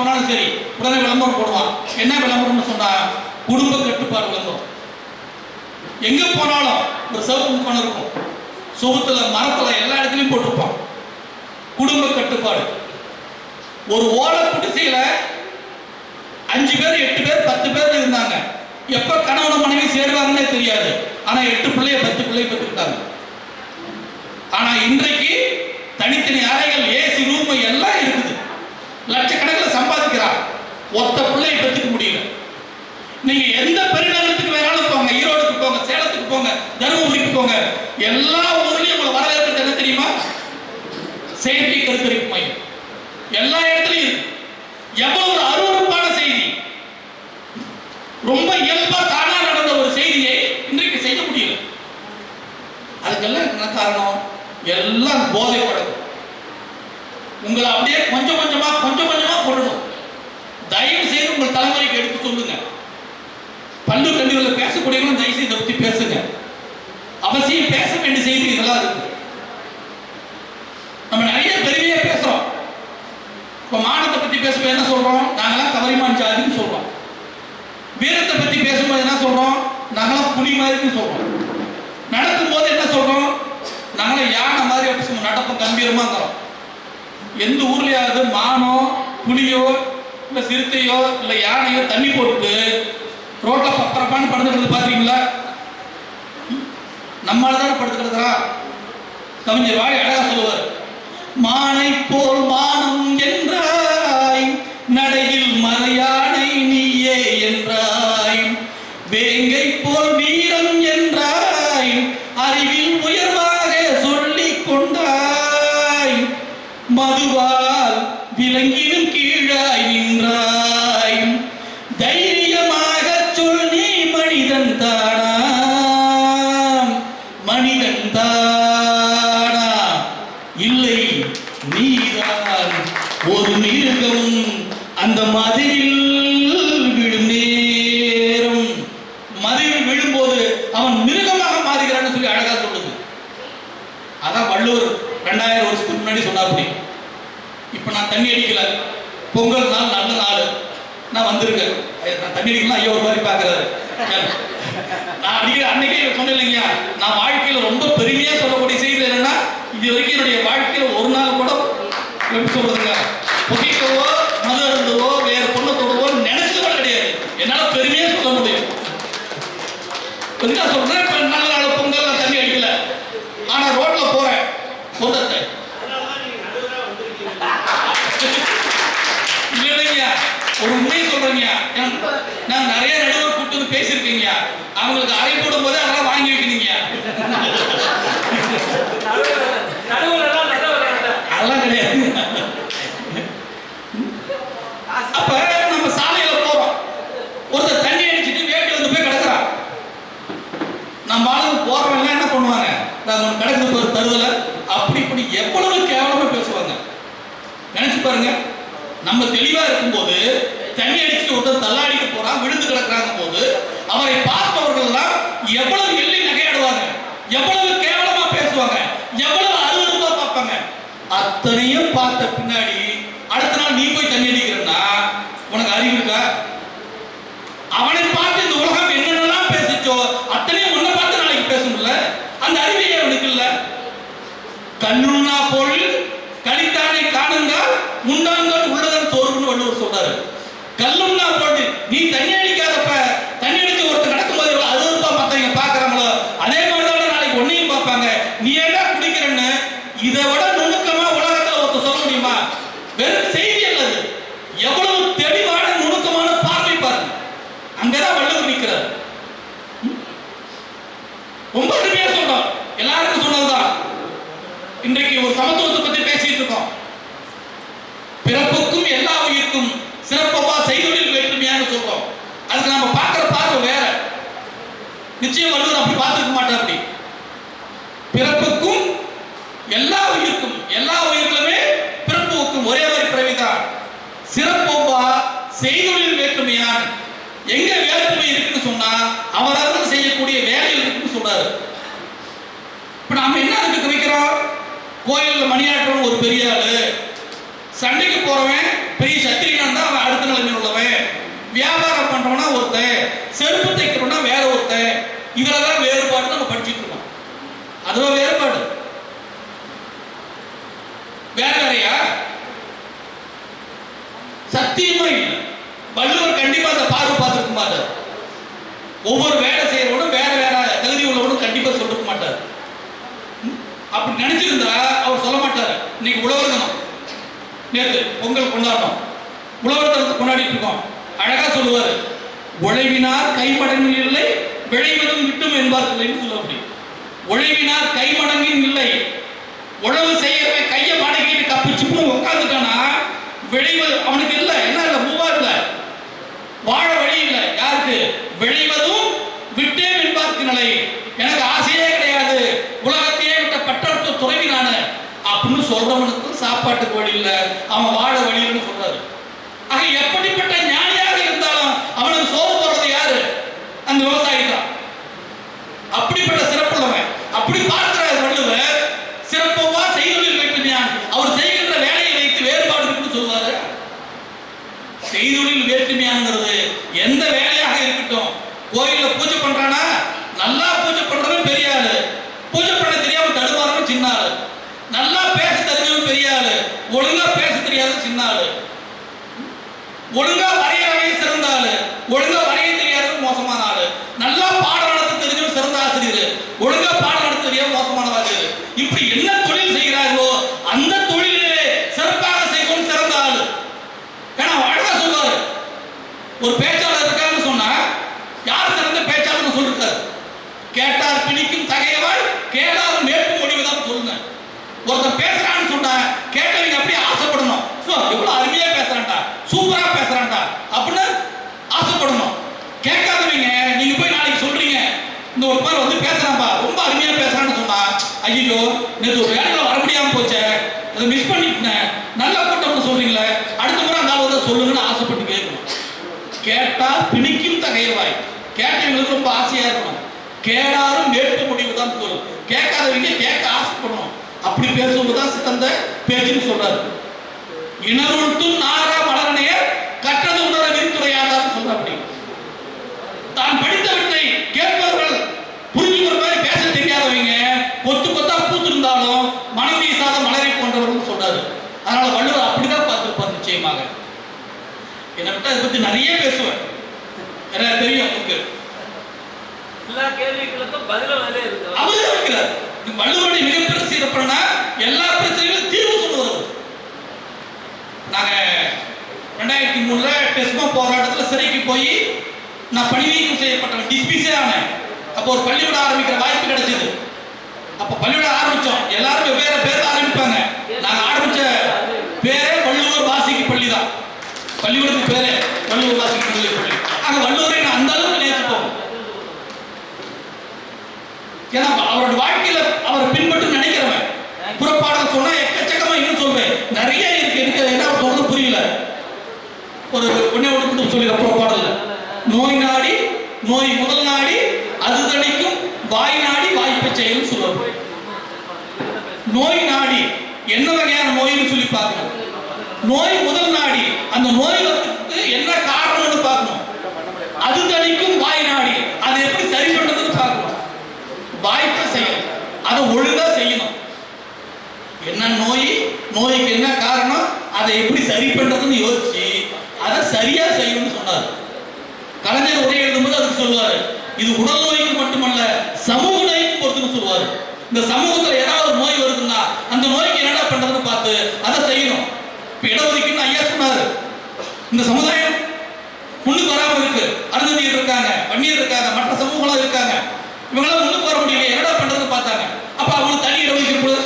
போனாலும் சரி உடனே விளம்பரம் போடுவான். என்ன விளம்பரம்னு சொன்னா குடும்ப கட்டுப்பாடு விளம்பரம். எங்க போனாலும் ஒரு சிவப்பு முக்கோணம் இருக்கும். சுகத்துல மரத்துல எல்லா இடத்துலயும் போட்டிருப்பான். குடும்ப கட்டுப்பாடு. ஒரு ஓலை குடிசையில அஞ்சு பேர் எட்டு பேர் பத்து பேர் இருந்தாங்க. எப்ப கணவன மனைவி சேருவாங்கன்னே தெரியாது. ஆனா எட்டு பிள்ளைய பத்து பிள்ளைய பெற்றுக்கிட்டாங்க. ஆனா இன்றைக்கு தனித்தனி அறைகள் ஏசி ரூம் எல்லாம் இருக்குது. லட்சக்கணக்கில் சம்பாதிக்கிறார். ஒத்த பிள்ளையை பெற்றுக்க முடியல. நீங்க எந்த பெருநகரத்துக்கு வேணாலும் போங்க ஈரோடுக்கு போங்க சேலத்துக்கு போங்க தருமபுரிக்கு போங்க எல்லா ஊர்லயும் உங்களை வரவேற்கிறது என்ன தெரியுமா? செயற்கை கருத்தரிப்பு மையம். எல்லா இடத்துலையும் எவ்வளவு ஒரு அருவறுப்பான செய்தி. ரொம்ப இயல்பா தானா நடந்த ஒரு செய்தியை இன்றைக்கு செய்ய முடியல. அதுக்கெல்லாம் என்ன காரணம்? எல்லாம் போதை பழக்கம் உங்களை அப்படியே கொஞ்சம் கொஞ்சமா கொஞ்சம் கொஞ்சமா கொள்ளணும் தயவு செய்து உங்கள் தலைமுறைக்கு எடுத்து சொல்லுங்க. பல்லு கல்லூரியில் பேசக்கூடியவங்களும் தயவு செய்து இதை பத்தி பேசுங்க. அவசியம் பேச வேண்டிய செய்தி இதெல்லாம் இருக்கு. நம்ம நிறைய பெருமையா பேசுறோம். இப்ப மானத்தை பத்தி பேசும்போது என்ன சொல்றோம்? நாங்களாம் கவரிமான் ஜாதின்னு சொல்றோம். வீரத்தை பத்தி பேசும்போது என்ன சொல்றோம்? நாங்களாம் புலி மாதிரின்னு சொல்றோம். நடக்கும் போது என்ன சொல்றோம்? நாங்களாம் யானை மாதிரி அப்படி சொல்லுவோம் நடப்போம் கம்பீரமா இருக்கிறோம். எந்த ஊர்லயாவது மானோ புலியோ இல்ல சிறுத்தையோ இல்ல யானையோ தண்ணி போட்டு ரோட்ல பப்பரப்பான்னு படுத்துக்கிறது பாத்தீங்களா? நம்மளால தானே படுத்துக்கிறதா கவிஞர் வாய் அழகா சொல்லுவார் மானை போல் மானம் என்றார் இல்லை நீதான் ஒரு மிருகம் அந்த மதில் விடும் நேரம். மதில் விழும்போது அவன் மிருகமாக மாறுகிறான்னு சொல்லி அழகா சொல்லுது. அதான் வள்ளுவர் ரெண்டாயிரம் வருஷத்துக்கு முன்னாடி சொன்னாப்படி இப்போ நான் தண்ணி அடிக்கல. பொங்கல் நாள் நல்ல நாள். நான் வந்திருக்கேன். நான் தண்ணி அடிக்கலாம் ஐயோ ஒரு மாதிரி பார்க்கறாரு. நான் அடிக்கிற அன்னைக்கே சொன்னேன் இல்லைங்க நான் வாழ்க்கையில ரொம்ப பெருமையா சொல்லக்கூடிய செய்தி என்னன்னா இது வரைக்கும் என்னுடைய வாழ்க்கையில ஒரு நாள் கூட எப்படி சொல்றதுங்க புகைக்கவோ மது அருந்தவோ வேற பொண்ணை தொடவோ நினைச்சது கூட கிடையாது என்னால பெருமையா சொல்ல முடியும் என்ன சொல்றேன் இப்ப நல்ல நாள் பொங்கல் தண்ணி அடிக்கல ஆனா ரோட்ல போறேன் சொந்தத்தை இல்லைங்க ஒரு உண்மையை சொல்றேங்க நான் நிறைய நடுவர் கூப்பிட்டு வந்து பேசியிருக்கீங்க அவங்களுக்கு அறை போடும் போதே அதெல்லாம் வாங்கி வைக்கிறீங்க அதெல்லாம் கிடையாது அப்ப நம்ம சாலையில போறோம் ஒருத்தர் தண்ணி அடிச்சிட்டு வேட்டி வந்து போய் கிடக்குறான் நம்ம ஆளுங்க போறவங்க என்ன பண்ணுவாங்க நாங்க ஒன்று கிடக்குது ஒரு தருதல அப்படி இப்படி எவ்வளவு கேவலமா பேசுவாங்க நினைச்சு பாருங்க. நம்ம தெளிவா இருக்கும்போது தண்ணி அடிச்சுட்டு ஒருத்தர் தள்ளாடிக்கு போறான் விழுந்து கிடக்குறாங்க போது அவரை பார்ப்பவர்கள் எல்லாம் எவ்வளவு எள்ளி நகையாடுவாங்க எவ்வளவு கேவலமா பேசுவாங்க எவ்வளவு அருவருப்பா பார்ப்பாங்க. அத்தனையும் பார்த்த பின்னாடி அடுத்த நாள் நீ போய் தண்ணி அடிக்கிறன்னா உனக்கு அறிவு இருக்கா? அவனை பார்த்து இந்த உலகம் என்னென்னலாம் பேசிச்சோ அத்தனையும் உன்னை பார்த்து நாளைக்கு பேசணும்ல அந்த அறிவியை அவனுக்கு இல்ல? கண்ணுண்ணா பொருள் கலித்தானை காணுங்கள் முண்டாங்கள் உள்ளதன் சோறுன்னு வள்ளுவர் சொல்றாரு கல்லுண்ணா பொருள் நீ தண்ணி அடிக்காதப்ப தண்ணி அடிச்சு ஒருத்தர் நடக்கும்போது எவ்வளவு அருவருப்பா மத்தவங்க பாக்குறாங்களோ அதே மாதிரி நாளைக்கு உன்னையும் பார்ப்பாங்க நீ ஏடா குடிக்கிறன்னு இதை விட நுணுக்கமா உலகத்துல ஒருத்தர் சொல்ல முடியுமா வெறும் செய்தி அல்லது எவ்வளவு தெளிவான நுணுக்கமான பார்வை பாருங்க அங்கதான் வள்ளுவர் நிற்கிறார் ம்? ரொம்ப அருமையா சொல்றோம் எல்லாருக்கும் சொன்னதுதான் இன்றைக்கு ஒரு சமத்துவத்தை பற்றி பேசிட்டு இருக்கோம். பிறப்புக்கும் எல்லா உயிருக்கும் சிறப்பவா செய்தொழில் வேற்றுமையான சொல்றோம். அதுக்கு நம்ம பார்க்கிற பார்வை வேற. நிச்சயம் வள்ளுவர் அப்படி பார்த்துக்க மாட்டார் அப்படி. பிறப்புக்கும் எல்லா உயிருக்கும் எல்லா உயிர்களுமே பிறப்புக்கும் ஒரே ஒரு பிறவிதான். சிறப்பு செய்தொழில் வேற்றுமையான் எங்க வேற்றுமை இருக்குன்னு சொன்னா அவரவர்கள் செய்யக்கூடிய வேலையில் இருக்குன்னு சொல்றாரு இப்ப நாம என்ன அதுக்கு வைக்கிறோம் கோயில்ல மணியாட்டுறவன் ஒரு பெரிய ஆளு சண்டைக்கு போறவன் பெரிய சத்திரியனா தான் அவன் அடுத்த நிலைமையில் உள்ளவன் வியாபாரம் பண்றவனா ஒருத்தன் செருப்பு தைக்கிறவனா வேற ஒருத்தன் இதுல தான் வேறுபாடு நம்ம படிச்சுட்டு இருக்கோம் அதுவா வேறுபாடு வேற வேறையா சத்தியமா இல்லை வள்ளுவர் கண்டிப்பா அந்த பார்வை பார்த்துருக்க மாட்டார். ஒவ்வொரு வேலை செய்யறவனும் வேற வேற தகுதி உள்ளவனும் கண்டிப்பா சொல்லிருக்க மாட்டார். அப்படி நினைச்சிருந்தா அவர் சொல்ல மாட்டார். இன்னைக்கு உழவர் தினம் நேற்று பொங்கல் கொண்டாடணும். உழவர் தினத்தை கொண்டாடிட்டு இருக்கோம். அழகா சொல்லுவார் உழைவினார் கைமடங்கில் இல்லை விளைவதும் விட்டும் என்பார்கள்னு சொல்ல முடியும் உழைவினார் கைமடங்கின் இல்லை உழவு செய்யறவன் கையை மடக்கிட்டு கப்பிச்சுன்னு உட்காந்துட்டான் விளைவது அவனுக்கு இல்லை என்ன இல்லை மூவா இல்லை வாழ வழி இல்லை யாருக்கு விளைவதும் விட்டேன் என்பார்க்கு நிலை எனக்கு ஆசையே கிடையாது உலகத்தையே விட்ட பட்டற்ற துறவி நானு அப்படின்னு சாப்பாட்டுக்கு வழி இல்லை. அவன் வாழ வழி இல்லைன்னு சொல்றாரு. ஆக எப்படிப்பட்ட ஞானியாக இருந்தாலும் அவனுக்கு சோறு போடுறது யாரு? அந்த விவசாயி தான். அப்படிப்பட்ட சிறப்புள்ளவன் அப்படி பார்க்கிறார் வள்ளுவர் சிறப்பவா செய்தொழில் வேற்றுமையான். அவர் செய்கின்ற வேலையை வைத்து வேறுபாடு இருக்குன்னு சொல்லுவாரு செய்தொழில் வேற்றுமையாங்கிறது எந்த வேலையாக இருக்கட்டும் கோயில்ல பூஜை பண்றானா நல்லா பூஜை பண்றவன் பெரிய ஆளு பூஜை பண்ண தெரியாம தடுமாறவன் சின்ன ஆளு நல்லா பேச தெரிஞ்சவன் பெரிய ஆளு ஒழுங்கா பேச தெரியாத சின்ன ஆளு ஒழுங்கா வரையறவே சிறந்த ஆளு ஒழுங்கா வரைய தெரியாதவன் மோசமான ஆளு நல்லா பாடம் நடத்த தெரிஞ்சவன் சிறந்த ஆசிரியர் ஒழுங்கா பாடம் நடத்த தெரியாம மோசமான ஆசிரியர் இப்படி என்ன தொழில் செய்கிறார்களோ அந்த தொழிலிலே சிறப்பாக செய்வோம் சிறந்த ஆளு ஏன்னா அவர் அழகா சொல்லுவாரு ஒரு பேச்சாளர் இருக்காருன்னு சொன்னா யார் சிறந்த பேச்சாளர்னு சொல்லிருக்காரு கேட்டார் பிணிக்கும் தகையவாய் கேளார் மேற்கு மொழிவுதான் சொல்லுங்க ஒருத்தன் பேசுறான்னு சொன்னா கேட்டவங்க அப்படியே ஆசைப்படணும்? எவ்வளவு அருமையா பேசுறான்டா சூப்பரா பேசுறான்டா அப்படின்னு ஆசைப்படணும். கேட்காதவங்க நீங்க போய் நாளைக்கு சொல்றீங்க. இந்த ஒரு பேர் வந்து பேசுறான்பா ரொம்ப அருமையா பேசுறான்னு சொன்னா ஐயோ நேற்று ஒரு வேலையில வர முடியாம போச்சே அதை மிஸ் பண்ணிட்டேன் நல்ல கூட்டம் சொல்றீங்களே அடுத்த முறை அந்த ஆள் வந்து சொல்லுங்கன்னு ஆசைப்பட்டு கேட்கணும். கேட்டா பிணிக்கும் தகையவாய் கேட்டவங்களுக்கு ரொம்ப ஆசையா இருக்கணும். கேடாரும் மேற்கு முடிவு தான் சொல்லும் கேட்காதவங்க கேட்க ஆசைப்படணும். அப்படி பேசுவது தான் சிறந்த பேச்சுன்னு சொல்றாரு. இனருட்டும் நாரா மலரணையர் கற்றது உணர விரித்துறையாதார் சொல்ற அப்படி தான் படித்தவற்றை கேட்பவர்கள் புரிஞ்சுக்கிற மாதிரி பேச தெரியாதவங்க கொத்து கொத்தா பூத்திருந்தாலும் மனம் வீசாத மலரை போன்றவர்கள் சொல்றாரு. அதனால வள்ளுவர் அப்படிதான் பார்த்திருப்பார் நிச்சயமாக. என்னை விட்டு அதை பத்தி நிறைய பேசுவேன். தெரியும் உங்களுக்கு. எல்லா கேள்விகளுக்கும் பதிலும் அவரே இது வள்ளுவருடைய மிகப்பெரிய சீரப்படனா எல்லா பிரச்சனைகளும் தீர்வு சொல்லுவார் அவர். நாங்க ரெண்டாயிரத்தி மூணுல டெஸ்மோ போராட்டத்தில் சிறைக்கு போய் நான் பணி நீக்கம் செய்யப்பட்டேன் டிஸ்மிஸே ஆனேன். அப்போ ஒரு பள்ளிக்கூடம் ஆரம்பிக்கிற வாய்ப்பு கிடைச்சது. அப்போ பள்ளிக்கூடம் ஆரம்பித்தோம் எல்லாரும் வெவ்வேறு பேர் ஆரம்பிப்பாங்க. நாங்கள் ஆரம்பித்த பேரே வள்ளுவர் வாசிக்கு பள்ளி தான் பள்ளிக்கூடத்துக்கு பேரே வள்ளுவர் வாசிக்கு பள்ளி பள்ளி ஆக வள்ளுவரை நான் அந்த அளவுக்கு நேசிப்போம் ஏன்னா அவரோட வாழ்க்கையில அவரை பின்பற்ற நினைக்கிறவன் புறப்பாடல் சொன்னா எக்கச்சக்கமா இன்னும் சொல்றேன் நிறைய இருக்கு எனக்கு என்ன அவர் சொல்றது புரியல ஒரு ஒன்னே ஒன்று சொல்லி நோய் நாடி நோய் முதல் நாடி அது தணிக்கும் வாய் நாடி வாய்ப்பு செயல் சொல்லுவார் நோய் நாடி என்ன வகையான நோய்னு சொல்லி பார்க்கணும். நோய் முதல் நாடி அந்த நோய் வரதுக்கு என்ன காரணம்னு பார்க்கணும் அது தணிக்கும் வாய் நாடி அதை எப்படி சரி பண்றதுன்னு பார்க்கணும் வாய்ப்பு செய்யணும் அதை ஒழுங்கா செய்யணும் என்ன நோய் நோய்க்கு என்ன காரணம் அதை எப்படி சரி பண்றதுன்னு யோசிச்சு அதை சரியா செய்யணும்னு சொன்னார் கலைஞர் உரை எழுதும்போது அதுக்கு சொல்லுவாரு இது உடல் நோய்க்கு மட்டுமல்ல சமூக நோய்க்கு பொறுத்துன்னு சொல்லுவாரு இந்த சமூகத்துல ஏதாவது ஒரு நோய் வருதுன்னா அந்த நோய்க்கு என்னடா பண்றதுன்னு பார்த்து அதை செய்யணும். இப்ப இடஒதுக்கீடுன்னு ஐயா சொன்னாரு. இந்த சமுதாயம் முன்னுக்கு வராம இருக்கு. அருந்ததியர் இருக்காங்க வன்னியர் இருக்காங்க மற்ற சமூகங்களும் இருக்காங்க. இவங்களாம் முன்னுக்கு வர முடியல என்னடா பண்றதுன்னு பார்த்தாங்க. அப்ப அவங்களுக்கு தனி இடஒதுக்கீடு கொடு.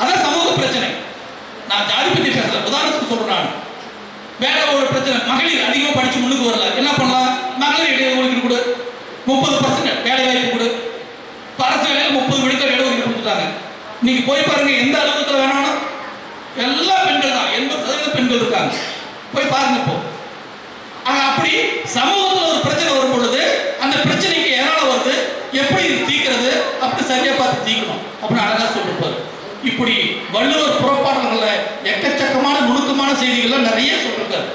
அதான் சமூக பிரச்சனை. நான் ஜாதி பத்தி பேசல. உதாரணத்துக்கு சொல்றேன் வேற ஒரு பிரச்சனை. மகளிர் அதிகமாக படிச்சு முன்னுக்கு வரல. என்ன பண்ணலாம்? மகளிர் இடஒதுக்கீடு கொடு. முப்பது பர்சன்ட் வேலை வாய்ப்பு கொடு இப்ப அரசு வேலையில முப்பது விழுக்காடு இடஒதுக்கீடு கொடுத்துட்டாங்க நீங்க போய் பாருங்க எந்த அலுவலகத்தில் வேணாலும். எல்லா பெண்கள் தான். எண்பது சதவீத பெண்கள் இருக்காங்க. போய் பாருங்க இப்போ. ஆனா அப்படி சமூகத்தில் ஒரு பிரச்சனை வரும் பொழுது அந்த பிரச்சனைக்கு எதனால வருது? எப்படி இது தீர்க்கிறது? அப்படி சரியா பார்த்து தீர்க்கணும். அப்படின்னு அழகா சொல்லிருப்பாரு. இப்படி வள்ளுவர் புறப்பாடல்கள்ல எக்கச்சக்கமான நுணுக்கமான செய்திகள்லாம் நிறைய சொல்லிருக்காரு.